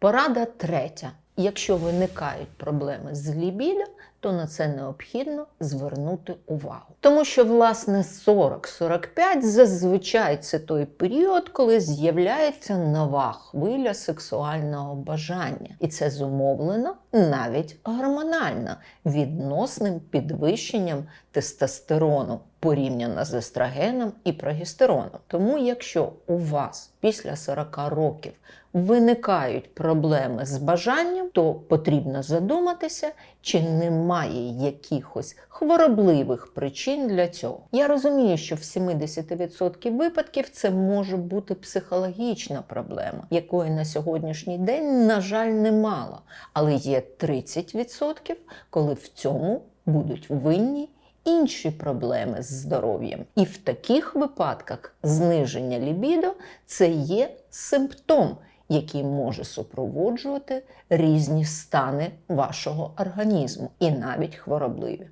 Порада третя. Якщо виникають проблеми з лібідо, то на це необхідно звернути увагу. Тому що, власне, 40-45 зазвичай це той період, коли з'являється нова хвиля сексуального бажання. І це зумовлено навіть гормонально відносним підвищенням тестостерону порівняно з естрогеном і прогестероном. Тому, якщо у вас після 40 років виникають проблеми з бажанням, то потрібно задуматися, чи немає якихось хворобливих причин для цього. Я розумію, що в 70% випадків це може бути психологічна проблема, якої на сьогоднішній день, на жаль, немало. Але є 30%, коли в цьому будуть винні інші проблеми з здоров'ям. І в таких випадках зниження лібідо це є симптом, який може супроводжувати різні стани вашого організму і навіть хворобливі.